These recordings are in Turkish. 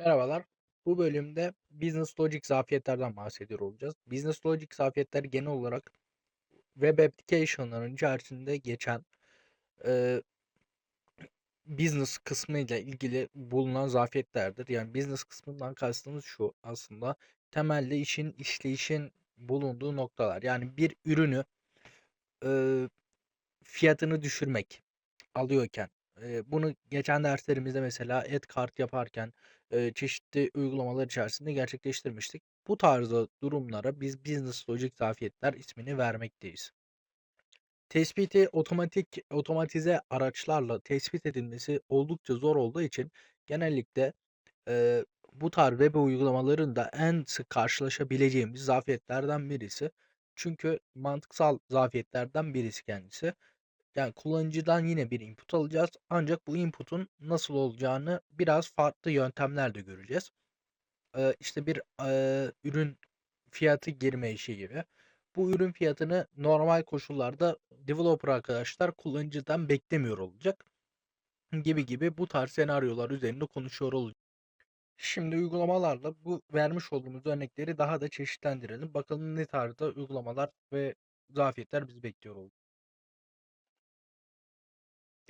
Merhabalar. Bu bölümde Business Logic zafiyetlerden bahsediyor olacağız. Business Logic zafiyetleri genel olarak web application'ların içerisinde geçen eee, business kısmı ile ilgili bulunan zafiyetlerdir. Yani business kısmından kastımız şu aslında temelde işin işleyişin bulunduğu noktalar. Yani bir ürünü eee, fiyatını düşürmek alıyorken eee, bunu geçen derslerimizde mesela add kart yaparken eee, çeşitli uygulamalar içerisinde gerçekleştirmiştik. Bu tarzda durumlara biz business logic zafiyetler ismini vermekteyiz. Tespiti otomatik otomatize araçlarla tespit edilmesi oldukça zor olduğu için genellikle eee, bu tarz web uygulamalarında en sık karşılaşabileceğimiz zafiyetlerden birisi. Çünkü mantıksal zafiyetlerden birisi kendisi. Yani kullanıcıdan yine bir input alacağız. Ancak bu input'un nasıl olacağını biraz farklı yöntemlerle göreceğiz. Eee, işte bir, eee, ürün fiyatı girme işi gibi. Bu ürün fiyatını normal koşullarda developer arkadaşlar kullanıcıdan beklemiyor olacak. Gibi gibi bu tarz senaryolar üzerinde konuşuyor olacağız. Şimdi uygulamalarla bu vermiş olduğumuz örnekleri daha da çeşitlendirelim. Bakalım ne tarzda uygulamalar ve zafiyetler bizi bekliyor olacak.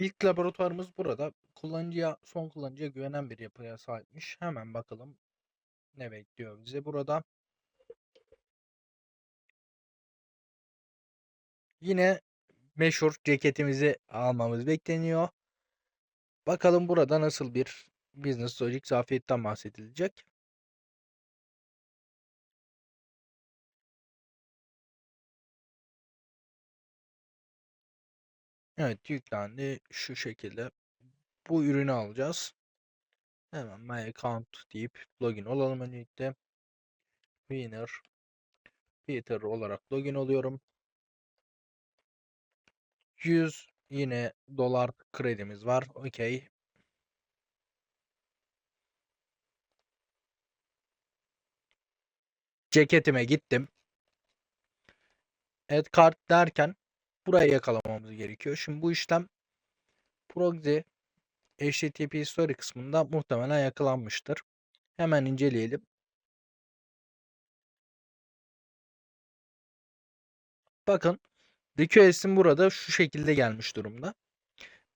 İlk laboratuvarımız burada. Kullanıcıya, son kullanıcıya güvenen bir yapıya sahipmiş. Hemen bakalım ne bekliyor bizi burada. Yine meşhur ceketimizi almamız bekleniyor. Bakalım burada nasıl bir business logic zafiyetten bahsedilecek. Evet yüklendi şu şekilde. Bu ürünü alacağız. Hemen my account deyip login olalım öncelikle. Winner Peter olarak login oluyorum. 100 yine dolar kredimiz var. Okey. Ceketime gittim. Add kart derken burayı yakalamamız gerekiyor. Şimdi bu işlem proxy HTTP story kısmında muhtemelen yakalanmıştır. Hemen inceleyelim. Bakın request'im burada şu şekilde gelmiş durumda.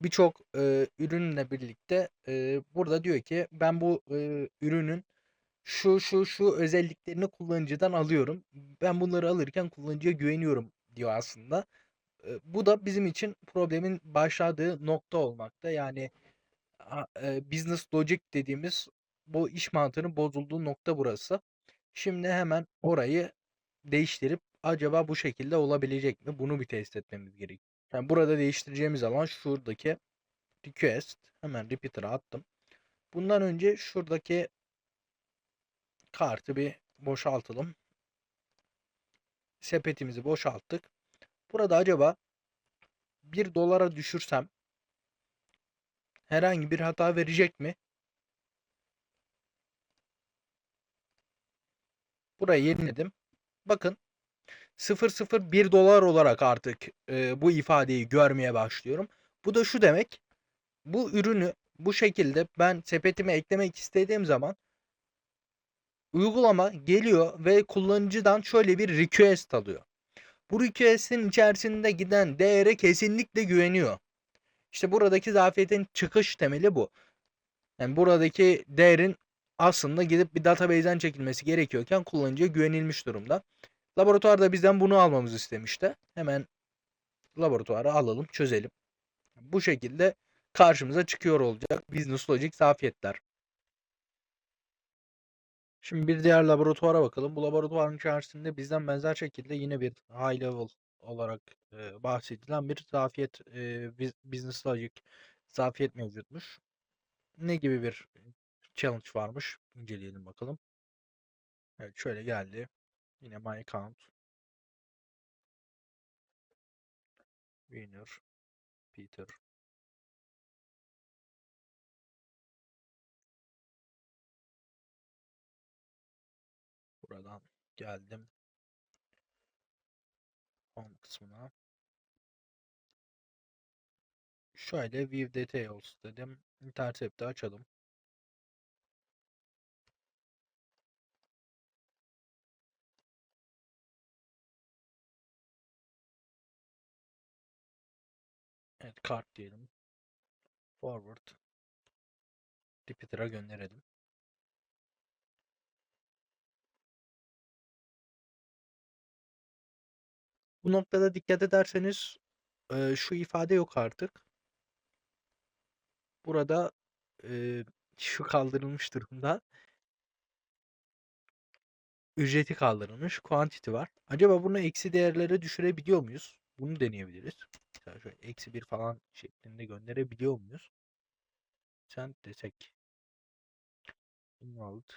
Birçok e, ürünle birlikte e, burada diyor ki ben bu e, ürünün şu şu şu özelliklerini kullanıcıdan alıyorum. Ben bunları alırken kullanıcıya güveniyorum diyor aslında. Bu da bizim için problemin başladığı nokta olmakta. Yani business logic dediğimiz bu iş mantığının bozulduğu nokta burası. Şimdi hemen orayı değiştirip acaba bu şekilde olabilecek mi? Bunu bir test etmemiz gerekiyor. Yani burada değiştireceğimiz alan şuradaki request. Hemen repeater'a attım. Bundan önce şuradaki kartı bir boşaltalım. Sepetimizi boşalttık. Burada acaba 1 dolara düşürsem herhangi bir hata verecek mi? Burayı yeniledim. Bakın 001 dolar olarak artık e, bu ifadeyi görmeye başlıyorum. Bu da şu demek. Bu ürünü bu şekilde ben sepetime eklemek istediğim zaman uygulama geliyor ve kullanıcıdan şöyle bir request alıyor. Bu request'in içerisinde giden değere kesinlikle güveniyor. İşte buradaki zafiyetin çıkış temeli bu. Yani buradaki değerin aslında gidip bir database'den çekilmesi gerekiyorken kullanıcıya güvenilmiş durumda. Laboratuvarda bizden bunu almamızı istemişti. Hemen laboratuvara alalım, çözelim. Bu şekilde karşımıza çıkıyor olacak business logic zafiyetler. Şimdi bir diğer laboratuvara bakalım. Bu laboratuvarın içerisinde bizden benzer şekilde yine bir high level olarak e, bahsedilen bir zafiyet e, business logic zafiyet mevcutmuş. Ne gibi bir challenge varmış? İnceleyelim bakalım. Evet şöyle geldi. Yine my account. Winner. Peter. Buradan geldim. Home kısmına. Şöyle view details dedim. Intercept'i açalım. Evet kart diyelim. Forward. Repeater'a gönderelim. Bu noktada dikkat ederseniz e, şu ifade yok artık. Burada e, şu kaldırılmış durumda. Ücreti kaldırılmış. Quantity var. Acaba bunu eksi değerlere düşürebiliyor muyuz? Bunu deneyebiliriz. Mesela şöyle eksi bir falan şeklinde gönderebiliyor muyuz? Sen desek. Invalid.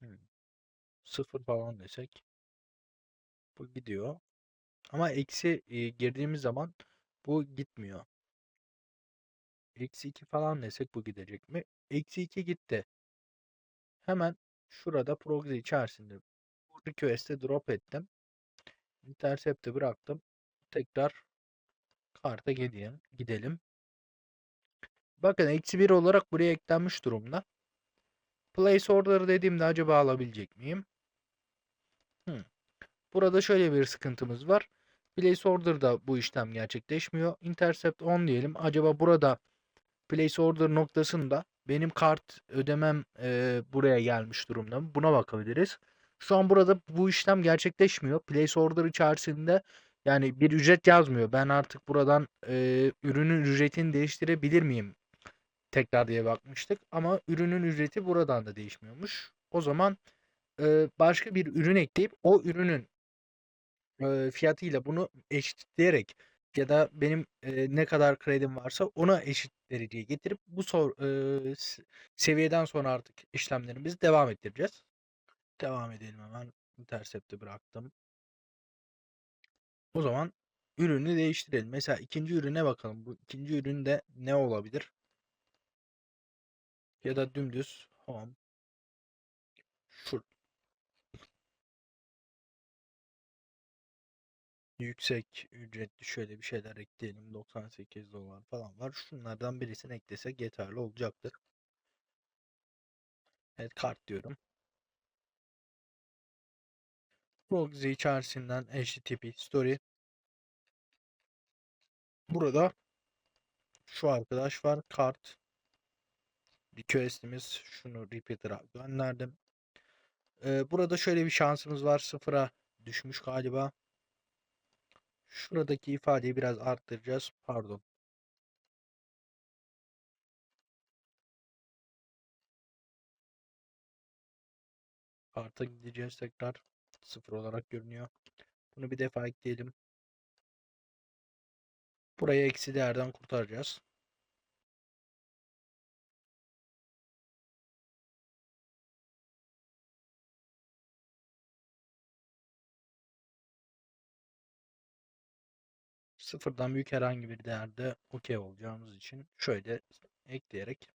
Hmm. Sıfır falan desek. Bu gidiyor. Ama eksi e, girdiğimiz zaman bu gitmiyor. Eksi 2 falan desek bu gidecek mi? Eksi 2 gitti. Hemen şurada proxy içerisinde request'e drop ettim. Intercept'e bıraktım. Tekrar karta gidelim. gidelim. Bakın eksi 1 olarak buraya eklenmiş durumda. Place order dediğimde acaba alabilecek miyim? Hmm. Burada şöyle bir sıkıntımız var. Place order'da bu işlem gerçekleşmiyor. Intercept 10 diyelim. Acaba burada place order noktasında benim kart ödemem e, buraya gelmiş durumda mı? Buna bakabiliriz. Şu an burada bu işlem gerçekleşmiyor. Place order içerisinde yani bir ücret yazmıyor. Ben artık buradan e, ürünün ücretini değiştirebilir miyim? Tekrar diye bakmıştık. Ama ürünün ücreti buradan da değişmiyormuş. O zaman e, başka bir ürün ekleyip o ürünün fiyatıyla bunu eşitleyerek ya da benim ne kadar kredim varsa ona eşit dereceye getirip bu sor, seviyeden sonra artık işlemlerimizi devam ettireceğiz. Devam edelim hemen. Intercept'i bıraktım. O zaman ürünü değiştirelim. Mesela ikinci ürüne bakalım. Bu ikinci üründe ne olabilir? Ya da dümdüz home. Şur yüksek ücretli şöyle bir şeyler ekleyelim. 98 dolar falan var. Şunlardan birisini eklesek yeterli olacaktır. Evet kart diyorum. Proxy içerisinden HTTP story. Burada şu arkadaş var. Kart. Request'imiz. Şunu repeater'a gönderdim. Ee, burada şöyle bir şansımız var. Sıfıra düşmüş galiba. Şuradaki ifadeyi biraz arttıracağız. Pardon. Karta gideceğiz tekrar. Sıfır olarak görünüyor. Bunu bir defa ekleyelim. Burayı eksi değerden kurtaracağız. Sıfırdan büyük herhangi bir değerde okey olacağımız için şöyle ekleyerek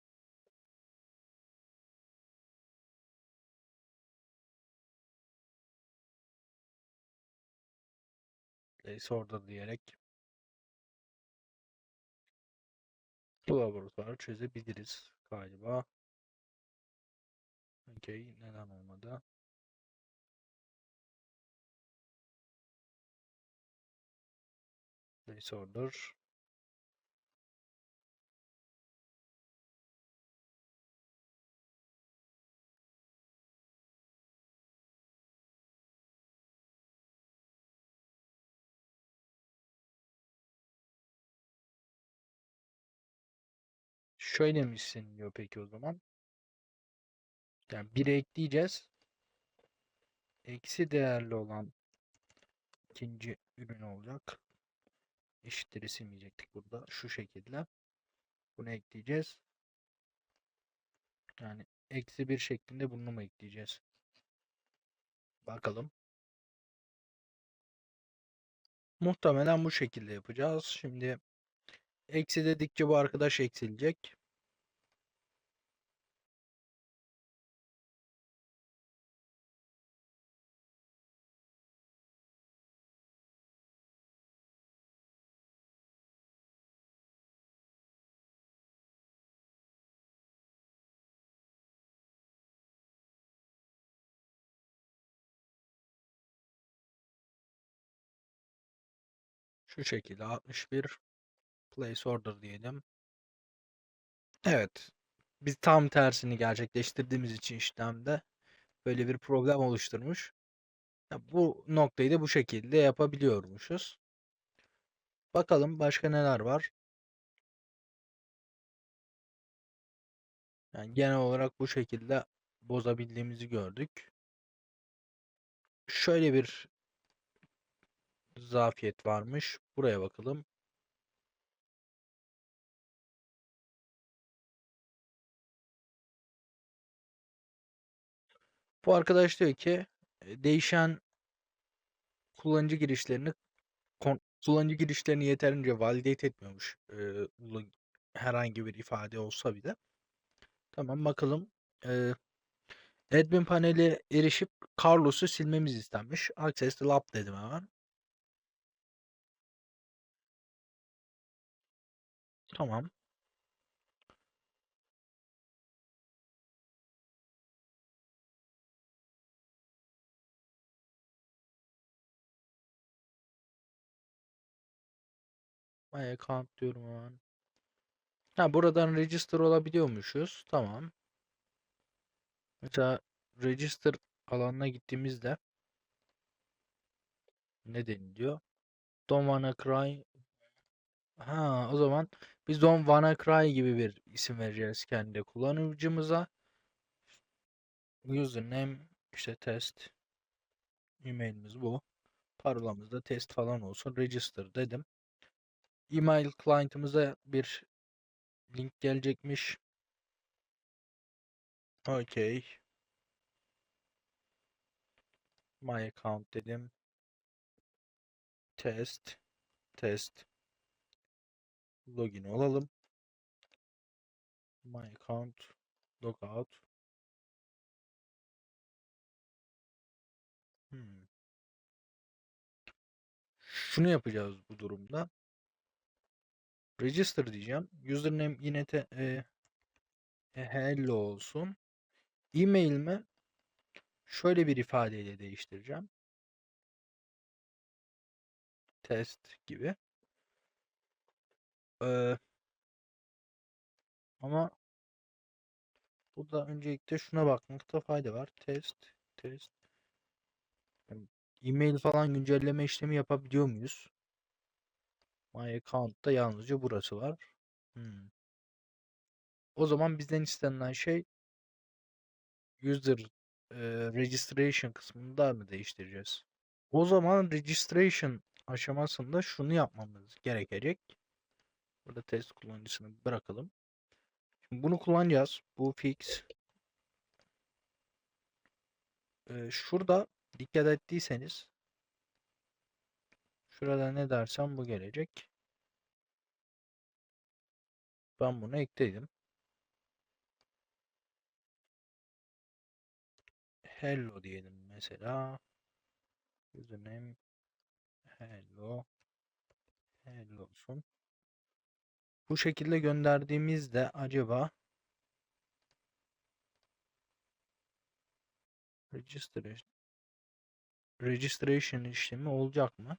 place order diyerek bu laboratuvarı çözebiliriz galiba. Okey neden olmadı? Place order. Şöyle mi isteniyor peki o zaman? Yani 1'e ekleyeceğiz. Eksi değerli olan ikinci ürün olacak. Eşitleri silmeyecektik burada. Şu şekilde. Bunu ekleyeceğiz. Yani eksi bir şeklinde bunu mu ekleyeceğiz? Bakalım. Muhtemelen bu şekilde yapacağız. Şimdi eksi dedikçe bu arkadaş eksilecek. Şu şekilde 61 place order diyelim. Evet. Biz tam tersini gerçekleştirdiğimiz için işlemde böyle bir problem oluşturmuş. Ya bu noktayı da bu şekilde yapabiliyormuşuz. Bakalım başka neler var. Yani genel olarak bu şekilde bozabildiğimizi gördük. Şöyle bir zafiyet varmış. Buraya bakalım. Bu arkadaş diyor ki e, değişen kullanıcı girişlerini kullanıcı girişlerini yeterince validate etmiyormuş. Ee, herhangi bir ifade olsa bile. Tamam bakalım. Ee, admin paneli erişip Carlos'u silmemiz istenmiş. Access lab dedim hemen. Tamam. My account diyorum hemen. Ha buradan register olabiliyormuşuz. Tamam. Mesela register alanına gittiğimizde ne deniliyor? Don't wanna cry. Ha o zaman biz Don't wanna cry gibi bir isim vereceğiz kendi kullanıcımıza. Username işte test. Emailimiz bu. Parolamız da test falan olsun. Register dedim. Email client'ımıza bir link gelecekmiş. Okay. My account dedim. Test. Test. Login olalım. My account. Logout. Hmm. Şunu yapacağız bu durumda. Register diyeceğim. Username yine te, e, e, hello olsun. E-mail'imi şöyle bir ifadeyle değiştireceğim. Test gibi. Ee, ama burada öncelikle şuna bakmakta fayda var. Test, test. Yani e-mail falan güncelleme işlemi yapabiliyor muyuz? My account'ta yalnızca burası var. Hmm. O zaman bizden istenilen şey user e, registration kısmında mı değiştireceğiz? O zaman registration aşamasında şunu yapmamız gerekecek. Burada test kullanıcısını bırakalım. Şimdi bunu kullanacağız. Bu fix. Ee, şurada dikkat ettiyseniz şurada ne dersem bu gelecek. Ben bunu ekledim. Hello diyelim mesela. Username hello hello olsun. Bu şekilde gönderdiğimizde acaba registration registration işlemi olacak mı?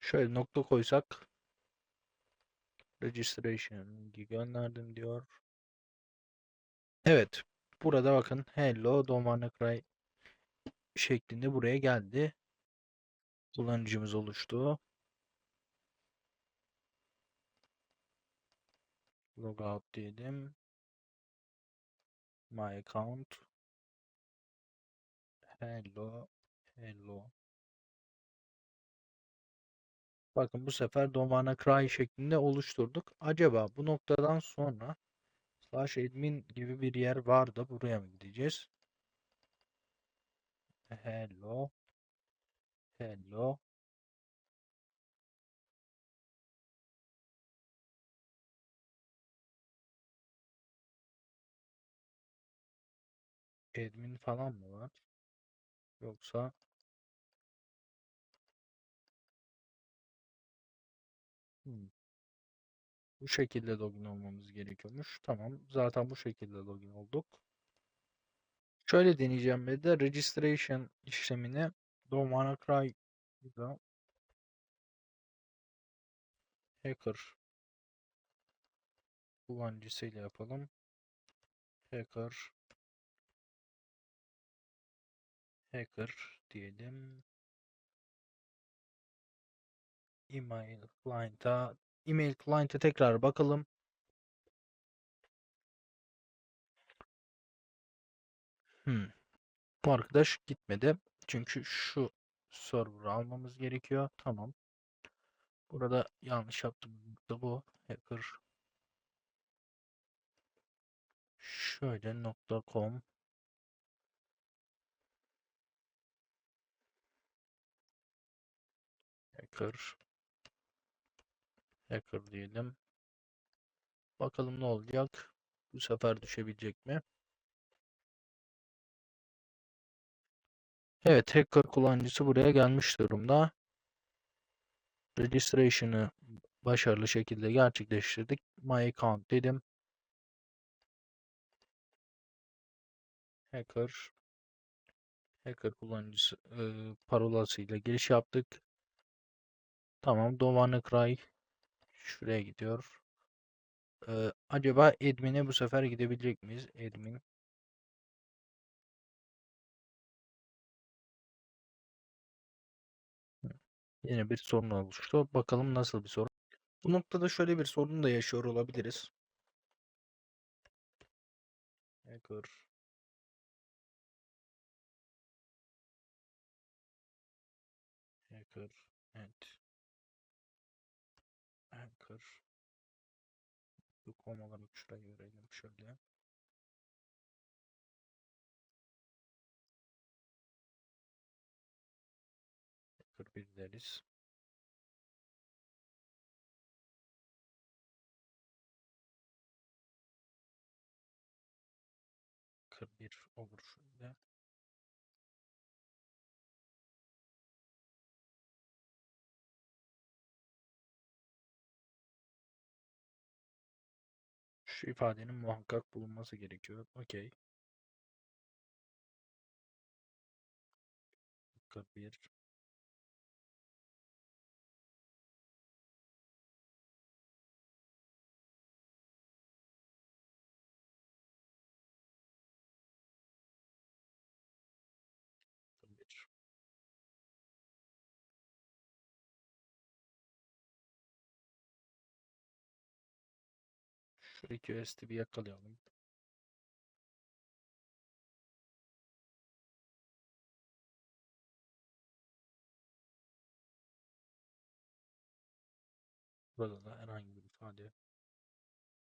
Şöyle nokta koysak registration gönderdim diyor. Evet. Burada bakın hello Domana Cry şeklinde buraya geldi. Kullanıcımız oluştu. Logout diyelim. My account. Hello. Hello. Bakın bu sefer Domana Cry şeklinde oluşturduk. Acaba bu noktadan sonra slash admin gibi bir yer var da buraya mı gideceğiz? Hello. Hello. Admin falan mı var? Yoksa Bu şekilde login olmamız gerekiyormuş. Tamam. Zaten bu şekilde login olduk. Şöyle deneyeceğim bir de registration işlemini Don't Wanna Cry hacker kullanıcısıyla yapalım. Hacker hacker diyelim. Email client'a email client'e tekrar bakalım. Hmm. Bu arkadaş gitmedi. Çünkü şu server'ı almamız gerekiyor. Tamam. Burada yanlış yaptım. Da bu hacker şöyle nokta com hacker hacker diyelim. Bakalım ne olacak. Bu sefer düşebilecek mi? Evet, hacker kullanıcısı buraya gelmiş durumda. Registration'ı başarılı şekilde gerçekleştirdik. My account dedim. Hacker hacker kullanıcısı e, parolasıyla giriş yaptık. Tamam, Dovanı Cry şuraya gidiyor. Ee, acaba admin'e bu sefer gidebilecek miyiz? Admin Yine bir sorun oluştu. Bakalım nasıl bir sorun. Bu noktada şöyle bir sorun da yaşıyor olabiliriz. Hacker Hacker Com olarak şuraya verelim şöyle. Hacker bir deriz. şu ifadenin muhakkak bulunması gerekiyor. Okey. Dakika 1. Şu request'i bir yakalayalım. Burada da herhangi bir ifade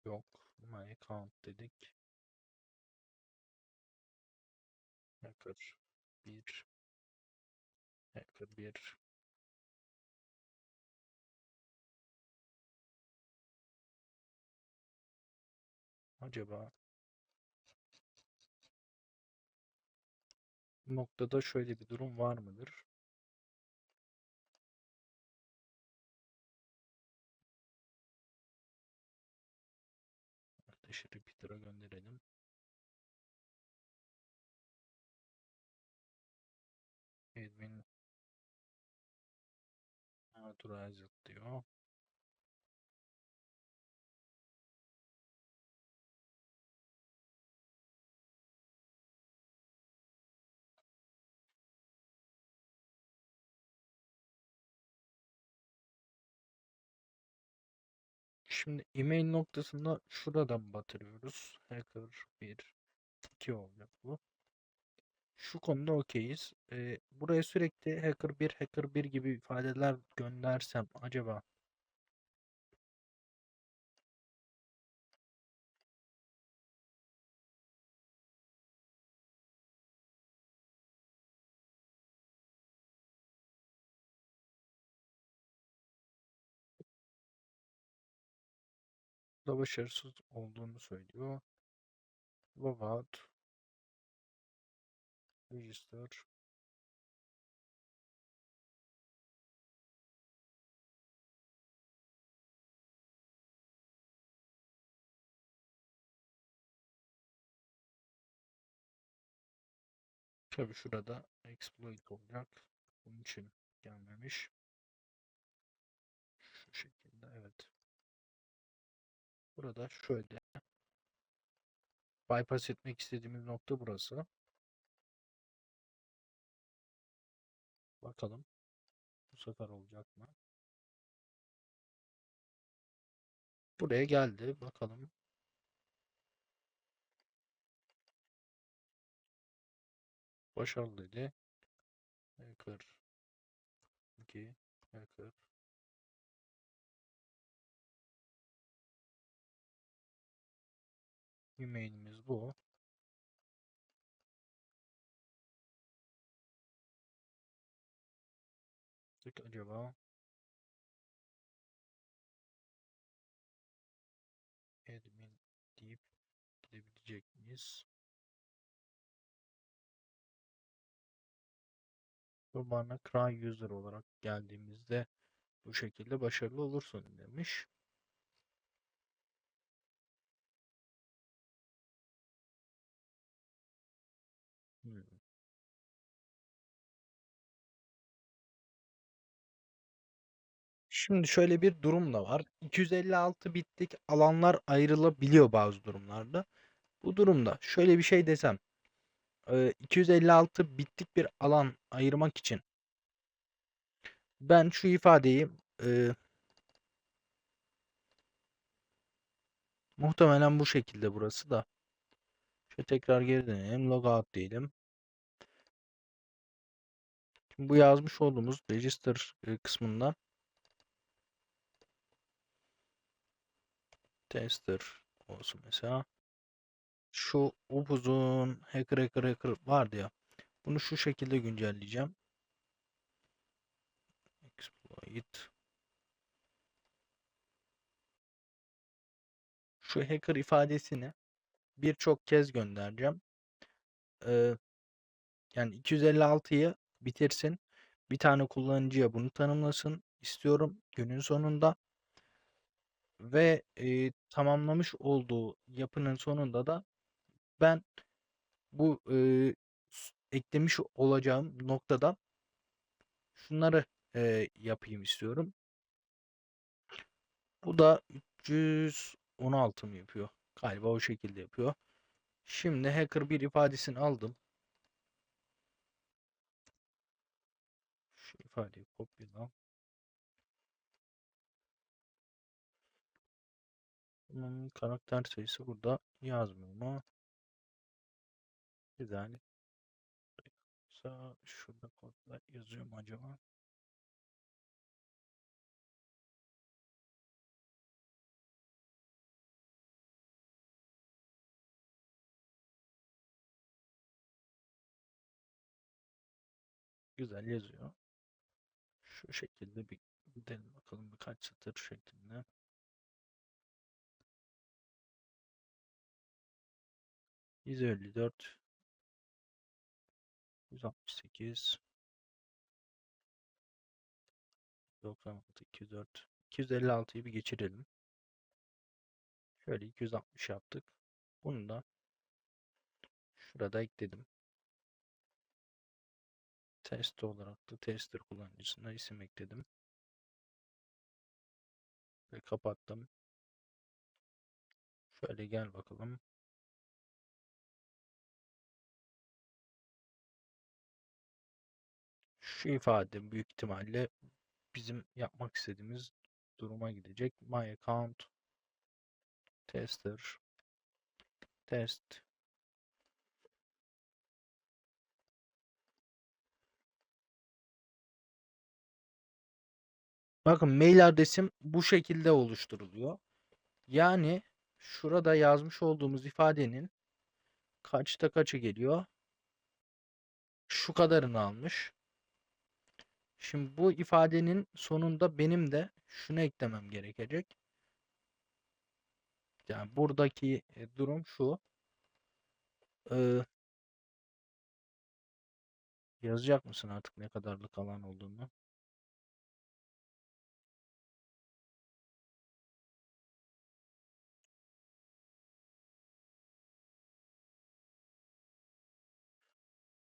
yok. My account dedik. Hacker 1 Hacker 1 Acaba noktada şöyle bir durum var mıdır? Arkadaşı repeater'a gönderelim. Admin authorized diyor. Şimdi email noktasında şuradan batırıyoruz. Hacker 1 2 olacak bu. Şu konuda okeyiz. Ee, buraya sürekli hacker 1 hacker 1 gibi ifadeler göndersem acaba da başarısız olduğunu söylüyor. Logout Register Tabi şurada exploit olacak. Bunun için gelmemiş. Şu şekilde evet. Burada şöyle bypass etmek istediğimiz nokta burası. Bakalım bu sefer olacak mı? Buraya geldi. Bakalım. Başarılı dedi. Hacker 2 Hacker Emailimiz bu. Tık acaba admin deyip gidebilecek miyiz? Bu bana cry user olarak geldiğimizde bu şekilde başarılı olursun demiş. Şimdi şöyle bir durum da var. 256 bitlik alanlar ayrılabiliyor bazı durumlarda. Bu durumda şöyle bir şey desem. 256 bitlik bir alan ayırmak için ben şu ifadeyi e, muhtemelen bu şekilde burası da. Şöyle tekrar geri dönelim. Logout diyelim. Şimdi bu yazmış olduğumuz register kısmından tester olsun mesela. Şu upuzun hacker hacker hacker vardı ya. Bunu şu şekilde güncelleyeceğim. Exploit. Şu hacker ifadesini birçok kez göndereceğim. Ee, yani 256'yı bitirsin. Bir tane kullanıcıya bunu tanımlasın istiyorum günün sonunda. Ve e, tamamlamış olduğu yapının sonunda da ben bu e, eklemiş olacağım noktada şunları e, yapayım istiyorum. Bu da 316 mı yapıyor? Galiba o şekilde yapıyor. Şimdi hacker bir ifadesini aldım. Şu ifadeyi kopyala. Bunun karakter sayısı burada yazmıyor mu? Güzel. Şurada kodlar yazıyor mu acaba? Güzel yazıyor. Şu şekilde bir gidelim bakalım birkaç satır şeklinde. 154 168 96 204 256'yı bir geçirelim. Şöyle 260 yaptık. Bunu da şurada ekledim. Test olarak da tester kullanıcısına isim ekledim. Ve kapattım. Şöyle gel bakalım. Şu ifade büyük ihtimalle bizim yapmak istediğimiz duruma gidecek. My account tester test Bakın mail adresim bu şekilde oluşturuluyor. Yani şurada yazmış olduğumuz ifadenin kaçta kaçı geliyor? Şu kadarını almış. Şimdi bu ifadenin sonunda benim de şunu eklemem gerekecek. Yani buradaki e, durum şu. Ee, yazacak mısın artık ne kadarlık alan olduğunu?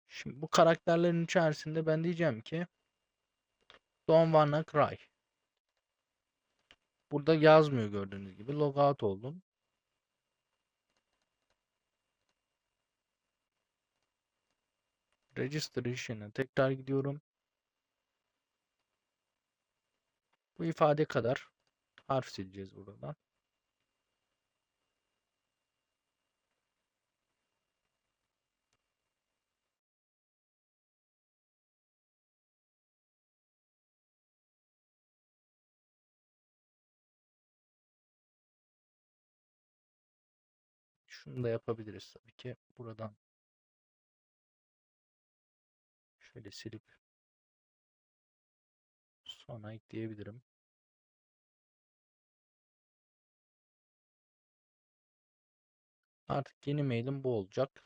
Şimdi bu karakterlerin içerisinde ben diyeceğim ki Don't wanna cry. Burada yazmıyor gördüğünüz gibi. Logout oldum. Register işine tekrar gidiyorum. Bu ifade kadar harf sileceğiz buradan. Şunu da yapabiliriz tabii ki. Buradan şöyle silip sonra ekleyebilirim. Artık yeni mailim bu olacak.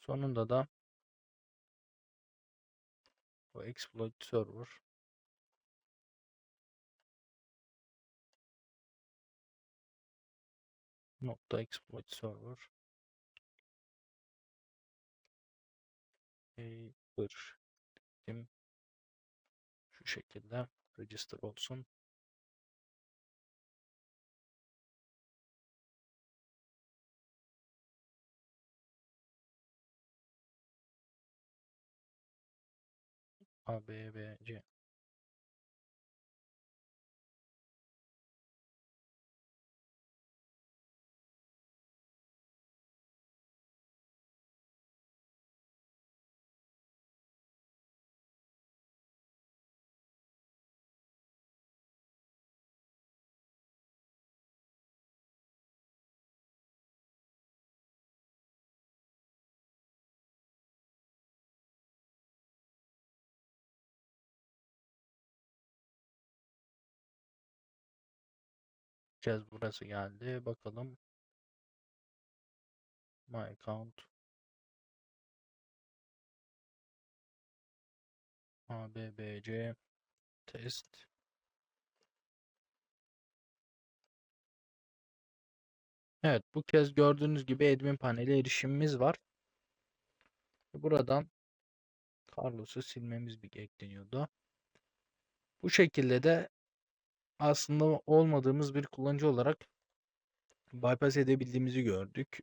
Sonunda da o exploit server nokta exploit server paper dedim. şu şekilde register olsun. A, B. Cez burası geldi. Bakalım. My account. A, B, B, C. Test. Evet, bu kez gördüğünüz gibi admin paneli erişimimiz var. Buradan Carlos'u silmemiz bir ekleniyordu. Bu şekilde de aslında olmadığımız bir kullanıcı olarak bypass edebildiğimizi gördük.